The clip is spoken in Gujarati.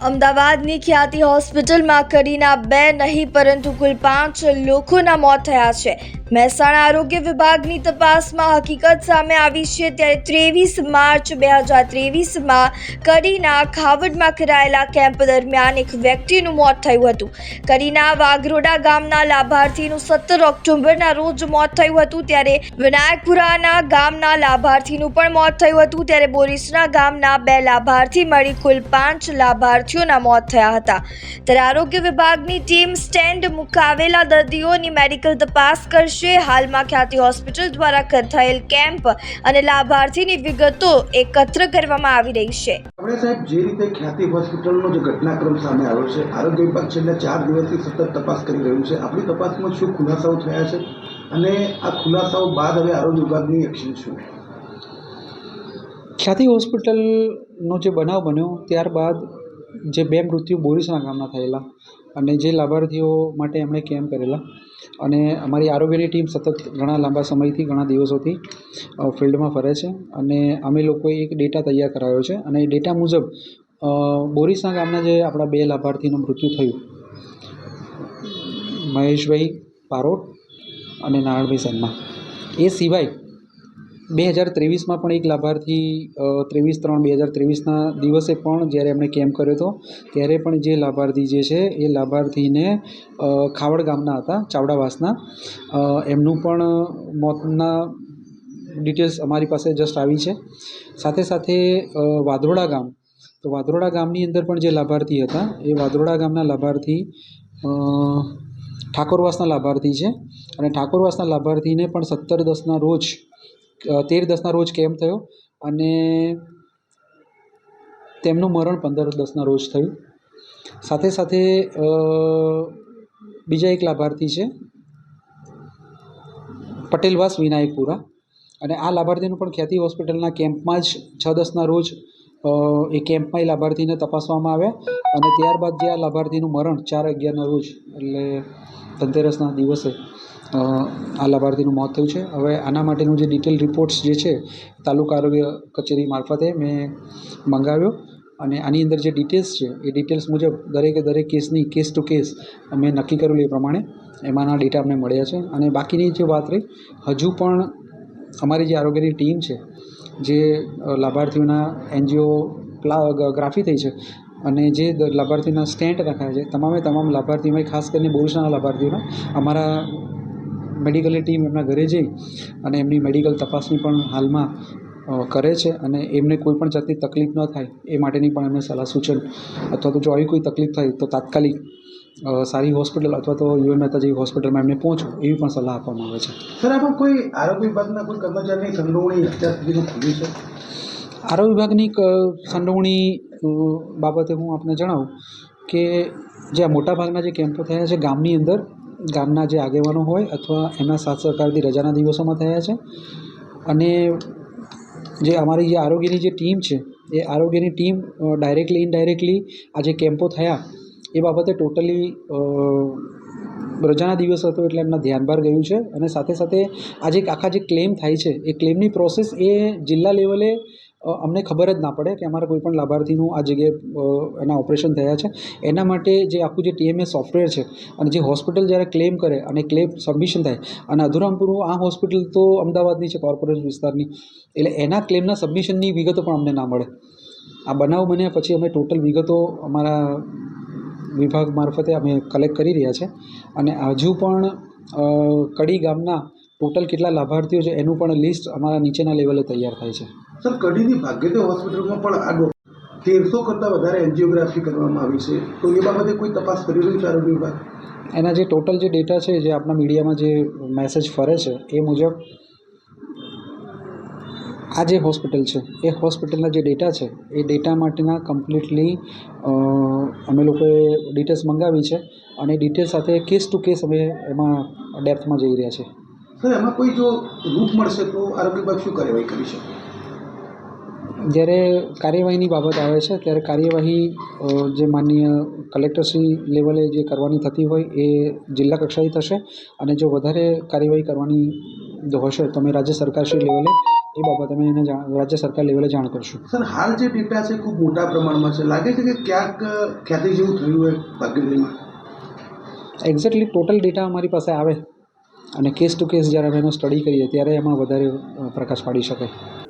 અમદાવાદની ખ્યાતિ હોસ્પિટલમાં કરીના બે નહીં પરંતુ કુલ પાંચ લોકોના મોત થયા છે. મહેસાણા આરોગ્ય વિભાગની તપાસમાં હકીકત સામે આવી છે ત્યારે ત્રેવીસ માર્ચ બે હજાર ત્રેવીસમાં કરીના ખાવડમાં કરાયેલા કેમ્પ દરમિયાન એક વ્યક્તિનું મોત થયું હતું. કરીના વાઘરોડા ગામના લાભાર્થીનું સત્તર ઓક્ટોબરના રોજ મોત થયું હતું ત્યારે વિનાયકપુરાના ગામના લાભાર્થીનું પણ મોત થયું હતું. ત્યારે બોરીસના ગામના બે લાભાર્થી મળી કુલ પાંચ લાભાર્થીઓના મોત થયા હતા. ત્યારે આરોગ્ય વિભાગની ટીમ સ્ટેન્ડ મુકાવેલા દર્દીઓની મેડિકલ તપાસ કરશે. હાલમાં ખ્યાતિ હોસ્પિટલ દ્વારા ક- થયેલ કેમ્પ અને લાભાર્થીની વિગતો એકત્ર કરવામાં આવી રહી છે. આપણે સાહેબ જે રીતે ખ્યાતિ હોસ્પિટલનો જે ઘટનાક્રમ સામે આવ્યો છે આરોગ્ય વિભાગ છેલ્લા ચાર દિવસથી સતત તપાસ કરી રહ્યું છે. આપણી તપાસમાં શું ખુલાસાઓ થયા છે? અને આ ખુલાસાઓ બાદ હવે આરોગ્ય વિભાગની એક્શન શું? ખ્યાતિ હોસ્પિટલનો જે બનાવ બન્યો ત્યારબાદ જે બે મૃત્યુ બોરીસના ગામના થયેલા અને જે લાભાર્થીઓ માટે એમણે કેમ્પ કરેલા. અને અમારી આરોગ્યની ટીમ સતત ઘણા લાંબા સમયથી ઘણા દિવસોથી ફિલ્ડમાં ફરે છે અને અમે લોકોએ એક ડેટા તૈયાર કરાયો છે અને એ ડેટા મુજબ અ, બોરીસના ગામના જે આપણા બે લાભાર્થીનું મૃત્યુ થયું. મહેશભાઈ પારોટ અને નારાયણભાઈ શર્મા એ સિવાય બે હજાર ત્રેવીસમાં પણ એક લાભાર્થી ત્રેવીસ ત્રણ બે હજાર ત્રેવીસના દિવસે પણ જ્યારે એમણે કેમ્પ કર્યો હતો, ત્યારે પણ જે લાભાર્થી જે છે, એ લાભાર્થીને ખાવડ ગામના હતા, ચાવડાવાસના. એમનું પણ મોતના ડિટેલ્સ અમારી પાસે જસ્ટ આવી છે. સાથે સાથે વાદરોડા ગામ. તો વાદરોડા ગામની અંદર પણ જે લાભાર્થી હતા, એ વાદરોડા ગામના લાભાર્થી ઠાકોરવાસના લાભાર્થી છે. અને ઠાકોરવાસના લાભાર્થીને પણ સત્તર દસના રોજ તેર દસના રોજ કેમ્પ થયો? અને તેમનું મરણ પંદર દસના રોજ થયું. સાથે સાથે બીજા એક લાભાર્થી છે, પટેલવાસ વિનાયકપુરા. અને આ લાભાર્થીનું પણ ખ્યાતિ હોસ્પિટલના કેમ્પમાં જ છ દસના રોજ એ કેમ્પમાં એ લાભાર્થીને તપાસવામાં આવ્યા. અને ત્યારબાદ જે આ લાભાર્થીનું મરણ ચાર અગિયારના રોજ, એટલે ધનતેરસના દિવસે આ લાભાર્થીનું મોત થયું છે. હવે આના માટેનું જે ડિટેલ રિપોર્ટ્સ જે છે, તાલુકા આરોગ્ય કચેરી મારફતે મેં મંગાવ્યો અને આની અંદર જે ડિટેલ્સ છે, એ ડિટેલ્સ મુજબ દરેકે દરેક કેસની કેસ ટુ કેસ મેં નક્કી કરેલું એ પ્રમાણે એમાંના ડેટા અમને મળ્યા છે. અને બાકીની જે વાત રહી, હજુ પણ અમારી જે આરોગ્યની ટીમ છે, જે લાભાર્થીઓના એનજીઓ ગ્રાફી થઈ છે અને જે લાભાર્થીના સ્ટેન્ટ રાખ્યા છે, તમામે તમામ લાભાર્થીમાં ખાસ કરીને બોરિસના લાભાર્થીઓના, અમારા મેડિકલની ટીમ એમના ઘરે જઈ અને એમની મેડિકલ તપાસની પણ હાલમાં કરે છે અને એમને કોઈ પણ જાતની તકલીફ ન થાય એ માટેની પણ એમને સલાહ સૂચન અથવા તો જો આવી કોઈ તકલીફ થાય તો તાત્કાલિક સારી હોસ્પિટલ અથવા તો યુએન મહેતા જેવી હોસ્પિટલમાં એમને પહોંચો એવી પણ સલાહ આપવામાં આવે છે. સર આમાં કોઈ આરોગ્ય વિભાગના કોઈ કર્મચારીની સંડોવણી અત્યાર સુધીમાં ખુલ્લી છે? આરોગ્ય વિભાગની સંડોવણી બાબતે હું આપને જણાવું કે જે આ મોટાભાગના જે કેમ્પો થયા છે ગામની અંદર ગામના જે આગેવાનો હોય અથવા એમના સાથ સહકારથી રજાના દિવસોમાં થયા છે. અને જે અમારી જે આરોગ્યની જે ટીમ છે, એ આરોગ્યની ટીમ ડાયરેક્ટલી ઇનડાયરેક્ટલી આ જે કેમ્પો થયા, એ બાબતે ટોટલી રજાના દિવસ હતો એટલે એમના ધ્યાન બહાર ગયું છે. અને સાથે સાથે આજે આખા જે ક્લેમ થાય છે, એ ક્લેમની પ્રોસેસ એ જિલ્લા લેવલે અમને ખબર જ ના પડે કે અમારા કોઈ પણ લાભાર્થીનું આ જગ્યાએ એના ઓપરેશન થયા છે. એના માટે જે આખું જે ટીએમએસ સોફ્ટવેર છે અને જે હોસ્પિટલ જ્યારે ક્લેમ કરે અને ક્લેમ, સબમિશન થાય અને અધુરામપુરનું આ હોસ્પિટલ તો અમદાવાદની છે, કોર્પોરેટ વિસ્તારની. એટલે એના ક્લેમના સબમિશનની વિગતો પણ અમને ના મળે. આ બનાવ બન્યા પછી અમે ટોટલ વિગતો અમારા વિભાગ મારફતે અમે કલેક્ટ કરી રહ્યા છે. અને હજુ પણ કડી ગામના ટોટલ કેટલા લાભાર્થીઓ છે એનું પણ લિસ્ટ અમારા નીચેના લેવલે તૈયાર થાય છે. સર કડીની ભાગ્યદેવ હોસ્પિટલમાં પણ આ તેરસો કરતાં વધારે એન્જિયોગ્રાફી કરવામાં આવી છે. તો એ બાબતે કોઈ તપાસ કરી રહ્યું છે આરોગ્ય વિભાગ? એના જે ટોટલ જે ડેટા છે જે આપણા મીડિયામાં જે મેસેજ ફરે છે એ મુજબ આ જે હોસ્પિટલ છે એ હોસ્પિટલના જે ડેટા છે એ ડેટા માટેના કમ્પ્લીટલી અમે લોકોએ ડિટેલ્સ મંગાવી છે અને ડિટેલ સાથે કેસ ટુ કેસ અમે એમાં ડેપ્થમાં જઈ રહ્યા છે. સર એમાં કોઈ જો રૂપ મળશે તો આરોગ્ય વિભાગ શું કાર્યવાહી કરી શકે? જ્યારે કાર્યવાહીની બાબત આવે છે ત્યારે કાર્યવાહી જે માનનીય કલેક્ટરશ્રી લેવલે જે કરવાની થતી હોય એ જિલ્લા કક્ષાએ થશે અને જો વધારે કાર્યવાહી કરવાની હશે તો અમે રાજ્ય સરકારશ્રી લેવલે એ બાબત અમે એને રાજ્ય સરકાર લેવલે જાણ કરશું. સર હાલ જે ડેટા છે ખૂબ મોટા પ્રમાણમાં છે. લાગે છે કે ક્યાંક ખ્યાતિ જેવું થયું હોય ભાગ્યશ્રીમાં? એક્ઝેક્ટલી ટોટલ ડેટા અમારી પાસે આવે અને કેસ ટુ કેસ જ્યારે અમે એનો સ્ટડી કરીએ ત્યારે એમાં વધારે પ્રકાશ પાડી શકાય.